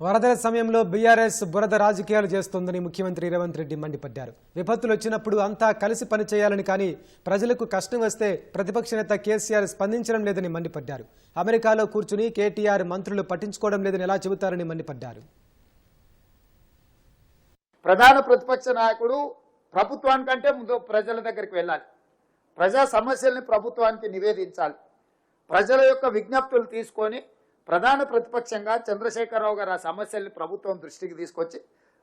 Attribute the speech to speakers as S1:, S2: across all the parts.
S1: వరదల సమయంలో బీఆర్ఎస్ బురద రాజకీయాలు చేస్తోందని ముఖ్యమంత్రి రేవంత్ రెడ్డి మండిపడ్డారు. విపత్తులు వచ్చినప్పుడు అంతా కలిసి పనిచేయాలని కానీ ప్రజలకు కష్టం వస్తే ప్రతిపక్ష నేత కేసీఆర్ స్పందించడం లేదని మండిపడ్డారు. అమెరికాలో కూర్చుని కేటీఆర్ మంత్రులు పట్టించుకోవడం లేదని ఎలా చెబుతారని మండిపడ్డారు.
S2: ప్రధాన ప్రతిపక్ష నాయకుడు ప్రభుత్వానికంటే ముందు ప్రజల దగ్గరికి వెళ్ళాలి. ప్రజా సమస్యల్ని ప్రభుత్వానికి నివేదించాలి. ప్రజల యొక్క విజ్ఞప్తులు తీసుకొని ప్రధాన ప్రతిపక్షంగా చంద్రశేఖరరావు గారు ఆ సమస్యల్ని ప్రభుత్వం దృష్టికి తీసుకొచ్చి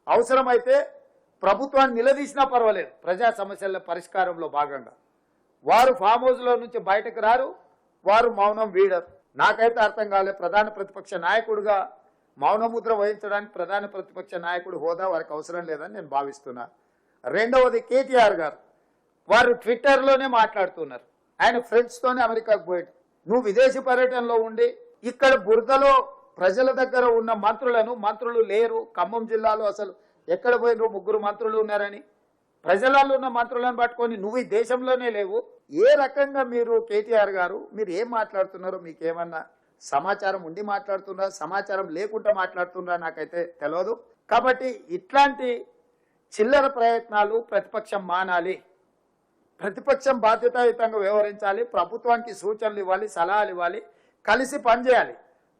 S2: అవసరమైతే ప్రభుత్వాన్ని నిలదీసినా పర్వాలేదు ప్రజా సమస్యల పరిష్కారంలో భాగంగా. వారు ఫామ్ హౌస్లో నుంచి బయటకు రారు వారు మౌనం వీడరు. నాకైతే అర్థం కాలే ప్రధాన ప్రతిపక్ష నాయకుడిగా మౌనముద్ర వహించడానికి ప్రధాన ప్రతిపక్ష నాయకుడు హోదా వారికి అవసరం లేదని నేను భావిస్తున్నా. రెండవది కేటీఆర్ గారు. వారు ట్విట్టర్లోనే మాట్లాడుతున్నారు. ఆయన ఫ్రెండ్స్తోనే అమెరికాకు పోయాడు. నువ్వు విదేశీ పర్యటనలో ఉండి ఇక్కడ బురదలో ప్రజల దగ్గర ఉన్న మంత్రులను మంత్రులు లేరు. ఖమ్మం జిల్లాలో అసలు ఎక్కడ పోయినరు? ముగ్గురు మంత్రులు ఉన్నారని. ప్రజలలో ఉన్న మంత్రులను పట్టుకొని నువ్వు ఈ దేశంలోనే లేవు. ఏ రకంగా మీరు కేటీఆర్ గారు? మీరు ఏం మాట్లాడుతున్నారో మీకేమన్నా సమాచారం ఉండి మాట్లాడుతున్నారా? సమాచారం లేకుండా మాట్లాడుతున్నారా? నాకైతే తెలియదు కాబట్టి ఇట్లాంటి చిల్లర ప్రయత్నాలు ప్రతిపక్షం మానాలి. ప్రతిపక్షం బాధ్యతాయుతంగా వ్యవహరించాలి. ప్రభుత్వానికి సూచనలు ఇవ్వాలి సలహాలు ఇవ్వాలి. కలిసి పనిచేయాలి.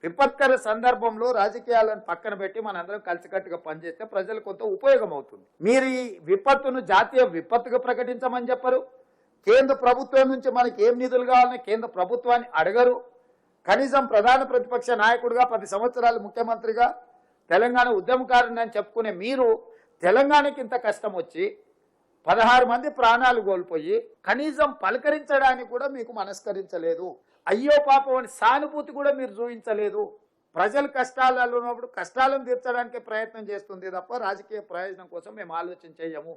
S2: విపత్కర సందర్భంలో రాజకీయాలను పక్కన పెట్టి మనందరం కలిసికట్టుగా పనిచేస్తే ప్రజలకు కొంత ఉపయోగం అవుతుంది మీరు ఈ విపత్తును జాతీయ విపత్తుగా ప్రకటించమని చెప్పరు. కేంద్ర ప్రభుత్వం నుంచి మనకి ఏం నిధులు కావాలని కేంద్ర ప్రభుత్వాన్ని అడగరు. కనీసం ప్రధాన ప్రతిపక్ష నాయకుడిగా పది సంవత్సరాలు ముఖ్యమంత్రిగా తెలంగాణ ఉద్యమకారుని అని చెప్పుకునే మీరు తెలంగాణకి ఇంత కష్టం వచ్చి పదహారు మంది ప్రాణాలు కోల్పోయి కనీసం పలకరించడానికి కూడా మీకు మనస్కరించలేదు. అయ్యో పాపం అని సానుభూతి కూడా మీరు చూపించలేదు. ప్రజలు కష్టాలలో ఉన్నప్పుడు కష్టాలను తీర్చడానికి ప్రయత్నం చేస్తుంది తప్ప రాజకీయ ప్రయోజనం కోసం మేము ఆలోచన చేయము.